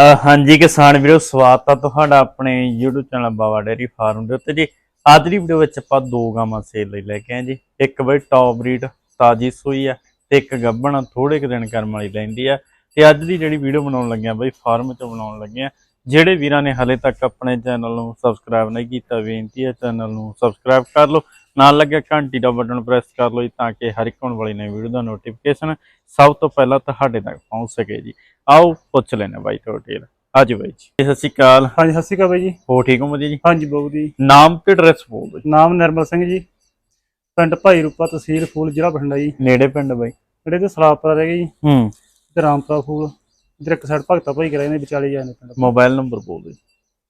ਹਾਂਜੀ ਕਿਸਾਨ ਵੀਰੋ, ਸਵਾਗਤ ਆ ਤੁਹਾਡਾ ਆਪਣੇ YouTube channel Bawa dairy farm ਦੇ ਉੱਤੇ ਜੀ। ਅੱਜ ਦੀ ਵੀਡੀਓ ਵਿੱਚ ਆਪਾਂ ਦੋ ਗਾਵਾਂ ਸੇਲ ਲਈ ਲੈ ਕੇ ਆਏ ਜੀ। ਇੱਕ ਬਈ ਟੌਪ ਬਰੀਡ ਤਾਜੀ ਸੂਈ ਆ ਤੇ ਇੱਕ ਗੱਭਣ ਥੋੜੇ ਕੁ ਦਿਨ ਕਰਮ ਵਾਲੀ ਲੈਂਦੀ ਆ। ਤੇ ਅੱਜ ਦੀ ਜਿਹੜੀ ਵੀਡੀਓ ਬਣਾਉਣ ਲੱਗੇ ਆ ਬਈ ਫਾਰਮ 'ਚੋਂ ਬਣਾਉਣ ਲੱਗੇ ਆ ਜਿਹੜੇ ਵੀਰਾਂ ਨੇ ਹਲੇ ਤੱਕ ਆਪਣੇ ਚੈਨਲ ਨੂੰ ਸਬਸਕ੍ਰਾਈਬ ਨਹੀਂ ਕੀਤਾ, ਬੇਨਤੀ ਹੈ ਚੈਨਲ ਨੂੰ ਸਬਸਕ੍ਰਾਈਬ ਕਰ ਲਓ। ਨਾਲ ਲੱਗਿਆ ਘੰਟੀ ਦਾ ਬਟਨ ਪ੍ਰੈਸ ਕਰ ਲਓ ਜੀ ਤਾਂ ਕਿ ਹਰ ਇੱਕ ਆਉਣ ਵਾਲੀ ਨਵੀਂ ਵੀਡੀਓ ਦਾ ਨੋਟੀਫਿਕੇਸ਼ਨ ਸਭ ਤੋਂ ਪਹਿਲਾਂ ਤੁਹਾਡੇ ਤੱਕ ਪਹੁੰਚ ਸਕੇ ਜੀ। ਆਓ ਪੁੱਛ ਲੈਣੇ ਬਾਈ ਤੋਂ ਡਿਟੇਲ ਅੱਜ ਬਾਈ ਜੀ। ਸਤਿ ਸ਼੍ਰੀ ਅਕਾਲ। ਹਾਂਜੀ ਸਤਿ ਸ਼੍ਰੀ ਅਕਾਲ ਬਾਈ ਜੀ। ਹੋ ਠੀਕ ਹੋ ਵਧੀਆ ਜੀ? ਹਾਂਜੀ ਬਾਬੂ ਜੀ। ਨਾਮ ਤੇ ਐਡਰੈਸ ਬੋਲ ਦਿਓ ਜੀ? ਨਾਮ ਨਿਰਮਲ ਸਿੰਘ ਜੀ। ਪਿੰਡ ਭਾਈ ਰੂਪਾ ਤਹਿਸੀਲ ਫੂਲ ਜ਼ਿਲ੍ਹਾ ਬਠਿੰਡਾ ਜੀ। ਨੇੜੇ ਪਿੰਡ ਬਾਈ। ਜਿਹੜੇ ਤੇ ਸਲਾਪਰਾ ਰਹਿ ਗਏ ਜੀ। ਹੂੰ। ਤੇ ਰਾਮਪੁਰਾ ਫੂਲ। ਇਧਰ ਇੱਕ ਸਾਈਡ ਭਗਤਾ ਭਾਈ ਕਰਾਏ ਨੇ ਵਿਚਾਲੇ ਜਾਂਦੇ ਪਿੰਡ। ਮੋਬਾਈਲ ਨੰਬਰ ਬੋਲ ਦਿਓ ਜੀ।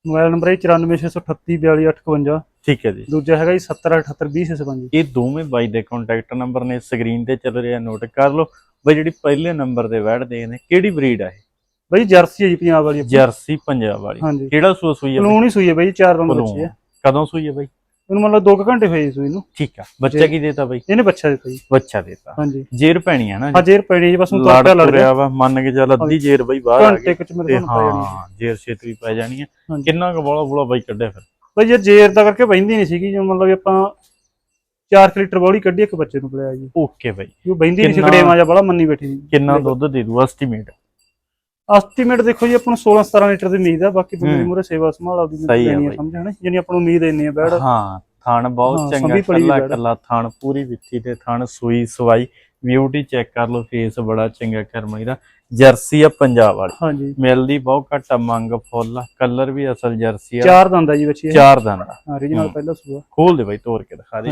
ਮੋਬਾਈਲ ਨੰਬਰ ਹੈ 9468342858 ਠੀਕ ਹੈ ਜੀ। ਦੂਜਾ ਹੈਗਾ ਜੀ 70782055 ਇਹ ਦੋਵੇਂ ਬਾਈ ਦੇ ਕੰਟੈਕਟ ਨੰਬਰ ਨੇ ਸਕਰੀਨ ਤੇ ਚੱਲ ਰਿਹਾ ਨੋਟ ਕਰ ਲਓ। ਬਈ ਜਿਹੜੀ ਪਹਿਲੇ ਨੰਬਰ ਤੇ ਬੈਠਦੇ ਨੇ ਕਿਹੜੀ ਬਰੀਡ ਆ ਇਹ? ਬਾਈ ਜਰਸੀ ਹੈ ਜੀ ਪੰਜਾਬ ਵਾਲੀ। ਜਰਸੀ ਪੰਜਾਬ ਵਾਲੀ। ਕਿਹੜਾ ਸੂਆ ਸੂਈ ਹੈ ਹੀ ਸੂਈ ਹੈ ਬਾਈ ਚਾਰ ਪਲੂਣ। ਬੱਚੇ ਆ। ਕਦੋਂ ਸੂਈ ਹੈ ਬਾਈ? ਇਹਨੂੰ ਮਤਲਬ 2 ਘੰਟੇ ਹੋਏ ਸੂਈ ਨੂੰ। ਠੀਕ ਆ। ਬੱਚਾ। ਕੀ ਦੇਤਾ ਬਾਈ? ਇਹਨੇ ਬੱਚਾ ਦਿੱਤਾ ਜੀ। ਬੱਚਾ ਦੇਤਾ। ਹਾਂਜੀ। ਜੇਰ ਪੈਣੀ ਆ ਨਾ ਹਾਂ ਜੇਰ ਪੈਣੀ ਜੀ ਬਸ ਲੜ ਤੋਟਾ ਲੜ ਤੁਰਿਆ ਵਾ ਮੰਨ ਕੇ ਚੱਲ ਅੱਧੀ ਜੇਰ ਬਈ ਬਾਹਰ ਆ ਘੰਟੇ ਗਈ ਕੁ ਚ ਮੇਰੇ ਤੇ ਕੋਲ ਪੈ ਜਾਣੀ ਹਾਂ ਜੇਰ ਛੇਤੀ ਵੀ ਪੈ ਜਾਣੀ ਆ। ਕਿੰਨਾ ਕੁ ਬੋਲਾ ਬੋਲਾ ਬਾਈ ਕੱਢਿਆ ਫਿਰ? ਬਾਈ ਜੇ ਜੇਰ ਦਾ ਕਰਕੇ ਬਹਿੰਦੀ ਨਹੀਂ ਸੀਗੀ ਜੋ ਮਤਲਬ ਆਪਾਂ 4 ਲੀਟਰ ਬੋਲੀ ਕੱਢੀ ਇੱਕ ਬੱਚੇ ਨੂੰ ਪਿਲਾਇਆ ਜੀ। ਓਕੇ ਬਾਈ। ਉਹ ਬਹਿੰਦੀ ਨਹੀਂ ਸੀ ਕੜੇਮਾ ਜਾਂ ਬੜਾ ਮੰਨੀ ਬੈਠੀ ਕਿੰਨਾ ਦੁੱਧ ਦੇ ਦੂ ਐਸਟੀਮੇਟ। ਐਸਟੀਮੇਟ ਦੇਖੋ ਜੀ ਆਪਾਂ ਨੂੰ 16 17 ਲੀਟਰ ਦੀ ਉਮੀਦ ਆ ਬਾਕੀ ਬੰਦੇ। ਮੂਰੇ ਸੇਵਾ ਸੰਭਾਲ ਆਪਦੀ ਸਹੀ ਆ। ਸਮਝ ਹਣਾ ਯਾਨੀ ਆਪਾਂ ਨੂੰ ਉਮੀਦ ਇੰਨੀ ਆ ਬੈੜ ਹਾਂ ਥਣ ਬਹੁਤ ਚੰਗਾ ਕੱਲਾ। ਕੱਲਾ ਥਣ ਪੂਰੀ ਵਿੱਥੀ ਤੇ ਥਣ ਸੂਈ ਸਵਾਈ ਬਿਊਟੀ ਚੈੱਕ ਕਰ ਲਓ ਫੇਸ ਬੜਾ ਚੰਗਾ ਕਰਮਈ ਦਾ ਜਰਸੀ ਆ ਪੰਜਾਬ ਵਾਲੀ। ਹਾਂਜੀ। ਮਿਲਦੀ ਬਹੁਤ ਘੱਟ ਆ ਮੰਗ ਫੁੱਲ ਆ। ਕਲਰ ਵੀ ਅਸਲ ਜਰਸੀ ਆ। ਚਾਰ ਦੰਦ ਆ ਜੀ ਬੱਚੇ ਚਾਰ ਦੰਦ ਆ। ਹਾਂ ਰੀਜਨਲ ਹੂੰ। ਪਹਿਲਾ ਸੂਆ। ਖੋਲ ਦੇ ਬਾਈ ਤੋੜ ਕੇ ਦਿਖਾ ਦੇ।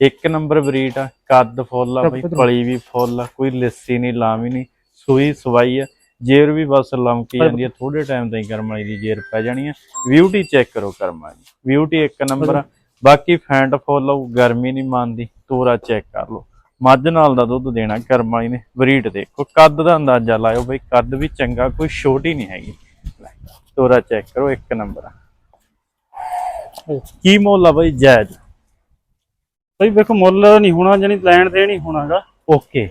ਇੱਕ ਨੰਬਰ ਬਰੀਡ ਆ ਕੱਦ ਫੁੱਲ ਆ ਬਾਈ ਪਲੀ ਵੀ ਫੁੱਲ ਆ। ਕੋਈ ਲੱਸੀ ਨਹੀਂ ਲਾਵੀ ਨਹੀਂ। ਸੂਈ ਸਵਾਈ ਆ। ਜੇਰ ਵੀ ਬਸ ਲਮਕੀ ਜਾਂਦੀ ਆ ਥੋੜੇ ਟਾਈਮ ਤਾਈਂ ਕਰਮ ਵਾਲੀ ਦੀ ਜੇਰ ਪੈ ਜਾਣੀ ਆ ਬਿਊਟੀ ਚੈੱਕ ਕਰੋ ਕਰਮ ਵਾਲੀ। ਬਿਊਟੀ ਇੱਕ ਨੰਬਰ ਬਾਕੀ ਫੈਂਟ ਫੁੱਲ ਗਰਮੀ ਨਹੀਂ ਮੰਨਦੀ ਤੋਰਾ ਚੈੱਕ ਕਰ ਲਓ। ਮੱਝ ਨਾਲ ਦਾ ਦੁੱਧ ਦੇਣਾ ਕਰਮ ਵਾਲੀ ਨੇ ਬਰੀਡ ਦੇਖੋ। ਕੱਦ ਦਾ ਅੰਦਾਜ਼ਾ ਲਾਇਓ ਬਈ ਕੱਦ ਵੀ ਚੰਗਾ ਕੋਈ ਛੋਟੀ ਨਹੀਂ ਹੈਗੀ। ਤੋਰਾ ਚੈੱਕ ਕਰੋ ਇੱਕ ਨੰਬਰ ਕੀ ਮੁੱਲ ਆ ਬਈ ਜਾਇਜ਼? ਬਈ ਵੇਖੋ ਮੁੱਲ ਨਹੀਂ ਹੋਣਾ ਜਾਨੀ ਲੈਣ ਦੇ ਨਹੀਂ ਹੋਣਾਗਾ। ਓਕੇ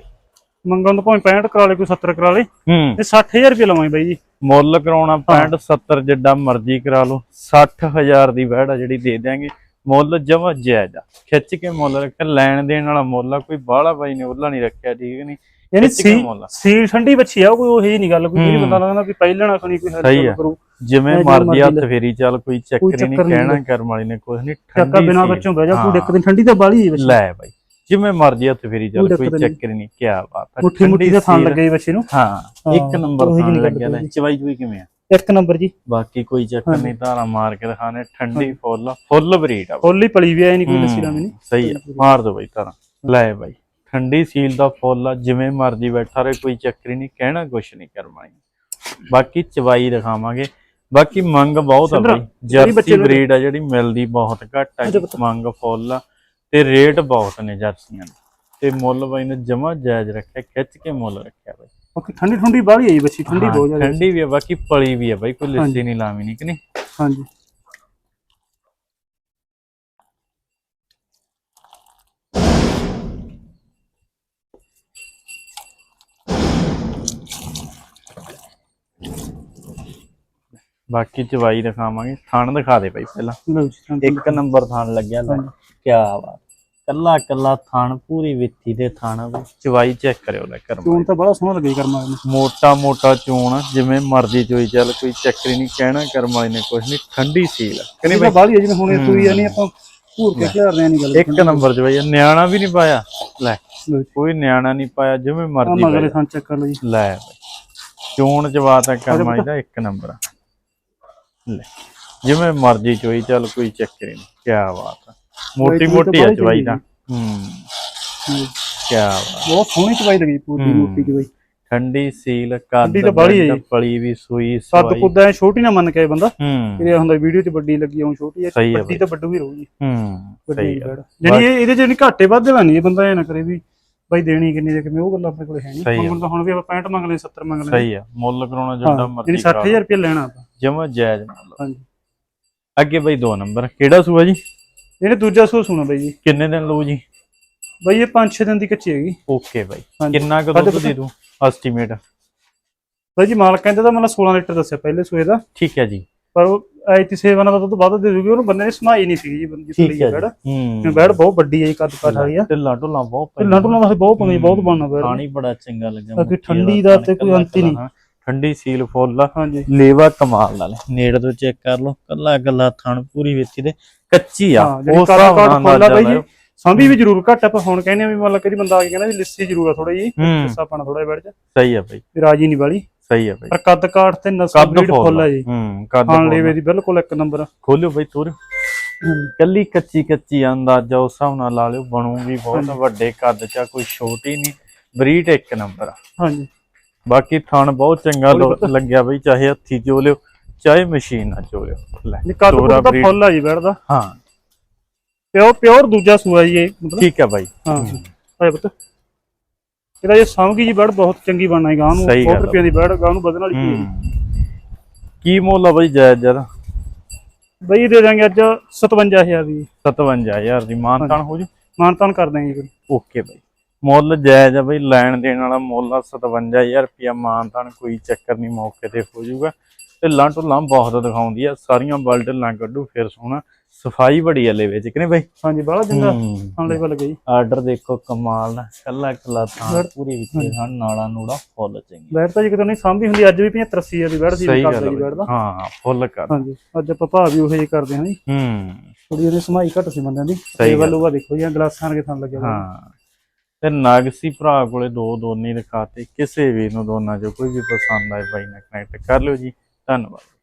ਮੰਗਣ ਤੋਂ ਭਾਵੇਂ 65 ਕਰਾ ਲੇ ਕੋਈ 70 ਕਰਾ ਲੇ ਹੂੰ ਇਹ 60000 ਰੁਪਏ ਲਵਾਂਗੇ ਬਾਈ ਜੀ ਮੁੱਲ ਕਰਾਉਣਾ 65 70 ਜਿੱਡਾ ਮਰਜ਼ੀ ਕਰਾ ਲਓ 60000 ਦੀ ਵਹਿੜ ਆ ਜਿਹੜੀ ਦੇ ਦਿਆਂਗੇ ਮੁੱਲ ਜਮਾ ਜਾਇਜ਼ ਆ ਖਿੱਚ ਕੇ ਮੁੱਲ ਰੱਖਿਆ ਲੈਣ ਦੇਣ ਵਾਲਾ ਮੁੱਲ ਆ ਕੋਈ ਬਾਹਲਾ ਬਾਈ ਨੇ ਉਹਲਾ ਨਹੀਂ ਰੱਖਿਆ ਠੀਕ ਨਹੀਂ ਯਾਨੀ ਸੀ ਆ। ਸੀ ਠੰਡੀ ਬੱਚੀ ਆ ਕੋਈ ਉਹੀ ਨਹੀਂ ਗੱਲ ਕੋਈ ਜਿਹੜੀ ਹੂੰ। ਬੰਦਾ ਲੱਗਦਾ ਵੀ ਪਹਿਲਣਾ ਖਣੀ ਕੋਈ ਆ। ਹੈਲਪ ਕਰੂ ਜਿਵੇਂ ਮੈਂ ਜੋ ਮਰਜ਼ੀ ਮਰਜ਼ੀ ਹੱਥ ਲੈ। ਫੇਰੀ ਚੱਲ ਕੋਈ ਚੱਕਰ ਹੀ ਨਹੀਂ ਨਹੀਂ ਕਹਿਣਾ। ਕਰਮ ਵਾਲੀ ਨੇ ਕੁਝ ਨਹੀਂ ਚੱਕਾ ਠੰਡੀ ਬਿਨਾ। ਬੱਚੋਂ ਬਹਿ ਜਾ ਹਾਂ। ਕੋਈ ਇੱਕ ਦਿਨ ਠੰਡੀ ਤਾਂ ਬਾਲੀ ਹੈ ਲੈ ਬਾਈ ਜਿਵੇਂ ਮਰਜ਼ੀ ਹੱਥ ਫੇਰੀ ਚੱਲ ਕੋਈ ਚੱਕਰ ਨਹੀਂ। ਹੀ ਕੀ ਬਾਤ ਆ। ਮੁੱਠੀ ਮੁੱਠੀ ਦਾ ਥਾਂ। ਲੱਗੇ ਬੱਚੇ ਨੂੰ। ਹਾਂ ਇੱਕ ਹਾਂ, ਨੰਬਰ ਥਾਂ ਲੱਗਿਆ ਲੈ। ਚਵਾਈ ਚੁਈ ਕਿਵੇਂ ਆ? ਇੱਕ ਨੰਬਰ ਜੀ। ਬਾਕੀ ਕੋਈ ਚੱਕਰ। ਨਹੀਂ ਧਾਰਾ ਮਾਰ ਕੇ ਦਿਖਾਣੇ ਠੰਡੀ ਫੁੱਲ ਫੁੱਲ ਬਰੀਡ ਆ ਫੁੱਲੀ ਪਲੀ ਵੀ ਆਈ ਨਹੀਂ ਕੋਈ ਹੂੰ, ਲੱਸੀ ਲਾਵੇਂ ਨਹੀਂ ਸਹੀ ਆ ਮਾਰ ਦੋ ਬਾਈ ਤਾਰਾ ਲੈ ਬਾਈ ਠੰਡੀ ਸੀਲ ਦਾ ਫੁੱਲ ਆ ਜਿਵੇਂ ਮਰਜ਼ੀ ਬੈਠਾ ਰਹੇ ਕੋਈ ਚੱਕਰ ਹੀ ਨਹੀਂ ਕਹਿਣਾ ਕੁਛ ਨਹੀਂ ਕਰਮਾਈ ਬਾਕੀ ਚਵਾਈ ਦਿਖਾਵਾਂਗੇ। ਬਾਕੀ ਮੰਗ ਬਹੁਤ ਆ ਬਾਈ ਜਰਸੀ ਬਰੀਡ ਆ ਜਿਹੜੀ ਮਿਲਦੀ ਬਹੁਤ ਘੱਟ ਆ। ਮੰਗ ਫੁੱਲ ਆ। ਤੇ ਰੇਟ ਬਹੁਤ ਨੇ ਜਰਸੀਆਂ ਦੇ। ਤੇ ਮੁੱਲ ਬਾਈ ਨੇ ਜਮਾ ਜਾਇਜ਼ ਰੱਖਿਆ ਖਿੱਚ ਕੇ ਮੁੱਲ ਰੱਖਿਆ ਬਾਈ। ਬਾਕੀ ਠੰਡੀ ਠੰਡੀ ਬਾਲੀ ਹੈ ਜੀ ਬੱਚੀ ਠੰਡੀ ਬਹੁਤ ਜ਼ਿਆਦਾ ਠੰਡੀ ਵੀ ਆ ਬਾਕੀ ਪਲੀ ਵੀ ਆ ਬਾਈ ਕੋਈ ਲੱਸੀ। ਨਹੀਂ ਲਾਵੀ ਨਹੀਂ ਕਿ ਨਹੀਂ। ਹਾਂਜੀ। ਬਾਕੀ ਚਵਾਈ ਦਿਖਾਵਾਂਗੇ। ਥਣ ਦਿਖਾ ਦੇ ਬਾਈ ਪਹਿਲਾਂ। ਲਓ ਜੀ ਠੰਡੀ ਇੱਕ ਨੰਬਰ ਥਣ ਲੱਗਿਆ ਲੈ। ਕਿਆ ਬਾਤ। ਕੱਲਾ ਕੱਲਾ ਥਣ ਪੂਰੀ ਵਿੱਥੀ ਦੇ ਥਣ ਬਈ। ਚਵਾਈ ਚੈੱਕ ਕਰਿਓ ਲੈ ਕਰਮ ਚੋਣ ਤਾਂ ਬੜਾ ਸੋਹਣਾ ਲੱਗੇ ਕਰਮਾ ਮੋਟਾ ਮੋਟਾ ਚੋਣ ਜਿਵੇਂ ਮਰਜ਼ੀ ਚੋਈ ਚੱਲ ਕੋਈ ਚੱਕਰ ਨਹੀਂ ਕਹਿਣਾ ਕਰਮ ਨੇ ਕੁਛ ਨਹੀਂ ਠੰਡੀ ਸੀਲ। ਕਿ ਇਹ ਤਾਂ ਬਾਲੀ ਹੈ ਜਿਵੇਂ ਹੁਣ ਸੂਈ ਆ ਨਹੀਂ ਆਪਾਂ ਘੂਰ ਕੇ ਖਿਲਾਰ ਰਹੇ ਨਹੀਂ ਗੱਲ। ਇੱਕ ਨੰਬਰ ਚ ਬਈ ਨਿਆਣਾ ਵੀ ਨਹੀਂ ਪਾਇਆ। ਲੈ ਕੋਈ ਨਿਆਣਾ ਨਹੀਂ ਪਾਇਆ ਜਿਵੇਂ ਮਰਜ਼ੀ ਮਗਰੇ ਚੈੱਕ ਕਰ ਲਓ ਜੀ। ਲੈ ਬਈ। ਚੋਣ ਜਵਾਤ ਆ ਕਰਮ ਵਾਲੀ ਦਾ ਇੱਕ ਨੰਬਰ ਆ। ਲੈ ਜਿਵੇਂ ਮਰਜ਼ੀ ਚੋਈ ਚੱਲ ਕੋਈ ਚੱਕਰ ਹੀ ਨਹੀਂ। ਕਿਆ ਬਾਤ ਆ। ਮੋਟੀ ਤਾਂ ਮੋਟੀ ਆ ਚਵਾਈ ਦਾ ਹੂੰ। ਹੂੰ। ਕਿਆ ਬਾਤ ਬਹੁਤ ਸੋਹਣੀ ਚਵਾਈ ਲੱਗੀ ਪੂਰੀ ਹੂੰ। ਮੋਟੀ ਚਵਾਈ ਠੰਡੀ ਸੀਲ ਕੱਦ ਤਾਂ ਹੈ। ਪਲੀ ਵੀ ਸੂਈ ਸੱਤ ਕੁੱਦਾ ਛੋਟੀ ਨਾ ਮੰਨ ਕੇ ਬੰਦਾ। ਹੂੰ। ਇਹ ਹੁੰਦਾ ਵੀਡੀਓ 'ਚ ਵੱਡੀ ਲੱਗੀ ਆਉਂ ਛੋਟੀ ਹੈ ਹੈ ਵੱਡੀ ਤਾਂ ਵੱਡੂ ਵੀ ਰਹੂਗੀ। ਹੂੰ ਸਹੀ ਹੈ ਇਹ ਇਹਦੇ 'ਚ ਨਹੀਂ ਘਾਟੇ ਵਾਧੇ ਨਹੀਂ ਇਹ ਬੰਦਾ ਇਹ ਨਾ ਕਰੇ ਵੀ ਬਾਈ ਦੇਣੀ ਕਿੰਨੀ ਦੇ ਕਿਵੇਂ ਉਹ ਗੱਲਾਂ ਆਪਣੇ ਕੋਲ ਹੈ ਨਹੀਂ। ਮੰਗਣ ਤਾਂ ਹੁਣ ਵੀ ਆਪਾਂ 65 ਮੰਗ ਲਏ 70 ਮੰਗ ਲਏ। ਸਹੀ ਆ ਮੁੱਲ ਕਰਾਉਣਾ ਹਾਂ ਮਰਜ਼ੀ ਯਾਨੀ 60000 ਰੁਪਏ ਲੈਣਾ ਆਪਾਂ। ਜਮਾ ਜਾਇਜ਼ ਮੁੱਲ ਹਾਂਜੀ। ਅੱਗੇ ਬਈ ਦੋ ਨੰਬਰ ਕਿਹੜਾ ਸੂਆ ਜੀ? ਇਹਨੇ ਦੂਜਾ ਸੋ ਸੁਣਾ ਬਾਈ ਜੀ। ਕਿੰਨੇ ਦਿਨ ਲਊ ਜੀ? ਬਾਈ ਇਹ 5-6 ਦਿਨ ਦੀ ਕੱਚੀ ਹੈਗੀ। ਓਕੇ ਬਾਈ। ਕਿੰਨਾ ਕੁ ਦੁੱਧ ਦੇ ਦੂ ਐਸਟੀਮੇਟ ਬਾਈ ਜੀ ਮਾਲਕ ਕਹਿੰਦੇ ਤਾਂ ਮਤਲਬ 16 ਲੀਟਰ ਦੱਸਿਆ ਪਹਿਲੇ ਸੂਏ ਦਾ। ਠੀਕ ਹੈ ਜੀ। ਪਰ ਉਹ ਐਤੀ ਸੇਵਾ ਨਾਲ ਦੁੱਧ ਵੱਧ ਦੇ ਦੂਗੀ ਉਹਨੂੰ ਬੰਦੇ ਨੇ ਸਮਾਈ ਨਹੀਂ ਸੀਗੀ ਜੀ ਬੰਦੀ ਥੋੜੀ ਹੈ ਬੈੜ ਹੂੰ। ਬੈੜ ਬਹੁਤ ਵੱਡੀ ਹੈ ਜੀ ਕੱਦ ਕਾਠ ਵਾਲੀ ਆ। ਢਿੱਲਾ ਢੁੱਲਾ ਬਹੁਤ ਤੇ ਲੰਡੂ ਨਾਲ ਬਹੁਤ ਪੰਗੀ ਬਹੁਤ ਬਣਨਾ ਬੈੜ ਪਾਣੀ ਬੜਾ ਚੰਗਾ ਲੱਗਾ ਬਾਕੀ ਮੱਕੀ ਠੰਡੀ ਦਾ ਤੇ ਕੋਈ ਅੰਤ ਹੀ। ਨਹੀਂ। ਠੰਡੀ ਸੀਲ ਫੁੱਲ ਲੇਵਾ ਕਮਾਲ ਨਾਲ। ਨੇੜੇ ਤੋਂ ਚੈੱਕ ਕਰ ਲਓ ਕੱਲਾ ਕੱਲਾ ਥਣ ਪੂਰੀ ਵੇਚੀ ਦੇ ਕੱਚੀ ਆ। ਹਾਂ ਜਿਹੜੀ ਉਸ ਕੱਦ ਹਿਸਾਬ ਕਾਠ ਨਾਲ ਫੁੱਲ ਆ ਬਾਈ ਜੀ। ਸਾਂਭੀ ਵੀ ਜ਼ਰੂਰ ਘੱਟ ਆਪਾਂ ਹੁਣ ਕਹਿੰਦੇ ਆ ਵੀ ਮਤਲਬ ਕਈ ਬੰਦਾ ਆ ਕੇ ਕਹਿੰਦਾ ਵੀ ਲਿੱਸੀ ਜ਼ਰੂਰ ਆ ਥੋੜਾ ਜੀ ਹੂੰ। ਲਿੱਸਾ ਪਾਣਾ ਥੋੜਾ ਜਿਹਾ ਬੈੜ ਚ ਸਹੀ ਆ ਬਈ। ਰਾਜੀ ਨਹੀਂ ਵਾਲੀ ਸਹੀ ਆ ਬਈ। ਪਰ ਕੱਦ ਕਾਠ ਤੇ ਨਸਲ ਬਰੀਡ ਫੁੱਲ ਆ। ਜੀ। ਹੂੰ ਕੱਦ ਖਾਣ ਲੇਵੇ ਦੀ ਬਿਲਕੁਲ ਇੱਕ ਨੰਬਰ ਖੋਲਿਓ ਬਈ ਤੋਰ। ਕੱਲੀ ਕੱਚੀ ਕੱਚੀ ਅੰਦਾਜ਼ਾ ਉਸ ਹਿਸਾਬ ਨਾਲ ਲਾ ਲਿਓ ਬਣੂਗੀ ਬਹੁਤ ਵੱਡੇ ਕੱਦ ਚ ਕੋਈ ਛੋਟੀ ਨਹੀਂ ਬਰੀਡ ਇੱਕ ਨੰਬਰ ਆ। ਹਾਂਜੀ। ਬਾਕੀ ਥਣ ਬਹੁਤ ਚੰਗਾ। ਲੱਗਿਆ ਬਈ ਚਾਹੇ ਹੱਥੀ ਚੋ ਲਿਓ ਚਾਹੇ ਮਸ਼ੀਨ ਨਾਲ ਚੋ ਲਿਓ ਲੈ ਕੱਦ breed। ਫੁੱਲ ਆ ਜੀ ਬੈੜ ਦਾ। ਹਾਂ। ਪਿਓਰ ਪਿਓਰ ਦੂਜਾ ਸੂਆ ਜੀ ਇਹ ਮਤਲਬ। ਠੀਕ ਹੈ ਬਾਈ। ਹਾਂ। ਆਏ ਪੁੱਤ। ਇਹਦਾ ਜੇ ਸਾਂਭਗੀ ਜੀ ਬੈੜ ਬਹੁਤ ਚੰਗੀ ਬਣਨਾ ਹੈ ਗਾਂ ਨੂੰ ਸਹੀ ਗੱਲ ਬਹੁਤ ਆ। ਰੁਪਏ ਦੀ ਬੈੜ ਗਾਂ ਨੂੰ ਵਧਣ ਵਾਲੀ ਚੀਜ਼ ਹੈ ਹੂੰ ਕੀ ਮੁੱਲ ਆ ਬਈ ਜਾਇਜ਼ ਜਰਾ ਬਈ ਦੇ ਦਾਂਗੇ ਅੱਜ 57000 ਦੀ। 57000 ਦੀ ਮਾਨਤਾਨ ਹੋ ਜੂ? ਮਾਨਤਾਨ ਕਰ ਦਾਂਗੇ ਜੀ। ਓਕੇ ਬਾਈ। ਮੁੱਲ ਜਾਇਜ਼ ਆ ਬਈ ਲੈਣ ਦੇਣ ਵਾਲਾ ਮੁੱਲ ਆ 57000 ਰੁਪਿਆ ਮਾਨਤਾਨ ਕੋਈ ਚੱਕਰ ਨਹੀਂ ਮੌਕੇ ਤੇ ਹੋ ਜਾਊਗਾ ਤੇ ਲਾਂ ਢੁੱਲਾਂ ਬਹੁਤ ਦਿਖਾਉਂਦੀ ਆ ਸਾਰੀਆਂ ਬਲਟ ਲਾਂ ਕੱਢੂ ਫਿਰ ਸੋਹਣਾ। ਸਫ਼ਾਈ ਬੜੀ ਆ ਲੈਵੇ ਚ ਕਿ ਨਹੀਂ ਬਾਈ? ਹਾਂਜੀ ਬਾਹਲਾ ਚੰਗਾ। ਹੂੰ। ਖਾਣ ਲੈਵਲ ਗਈ ਆਰਡਰ ਦੇਖੋ ਕਮਾਲ ਦਾ। ਕੱਲਾ ਕੱਲਾ ਥਾਂ ਪੂਰੀ ਵਿੱਚ ਹਨ ਨਾਲਾ ਨੂੜਾ ਫੁੱਲ ਚੰਗੀ। ਬੈੜ ਤਾਂ ਜੀ ਕਿਤੇ ਨਹੀਂ ਸਾਂਭੀ ਹੁੰਦੀ ਅੱਜ ਵੀ 75 80000 ਦੀ ਬੈੜ ਸੀ ਸਹੀ ਕਰਦਾ ਗੱਲ ਜੀ ਆ ਬੈੜ ਦਾ। ਬਈ। ਹਾਂ ਫੁੱਲ ਕਰ। ਹਾਂਜੀ ਅੱਜ ਆਪਾਂ ਭਾਅ ਵੀ ਉਹੇ ਕਰਦੇ ਹਾਂ ਜੀ। ਹੂੰ। ਥੋੜੀ ਜਿਹੀ ਸਮਾਈ ਘੱਟ ਸੀ ਬੰਦਿਆਂ ਦੀ। ਟੇਬਲ। ਉਹ ਦੇਖੋ ਜੀ ਗਲਾਸਾਂ ਦੇ ਥਾਂ ਲੱਗਿਆ। ਹਾਂ। ਤੇ ਨਾਗਸੀ ਭਰਾ ਕੋਲੇ ਦੋ ਦੋਨੀ ਦਿਖਾਤੇ ਕਿਸੇ ਵੀ ਨੂੰ ਦੋਨਾਂ ਚੋਂ ਕੋਈ ਵੀ ਪਸੰਦ ਆਏ ਬਾਈ ਨਾਲ ਕਨੈਕਟ ਕਰ ਲਿਓ ਜੀ। ਧੰਨਵਾਦ।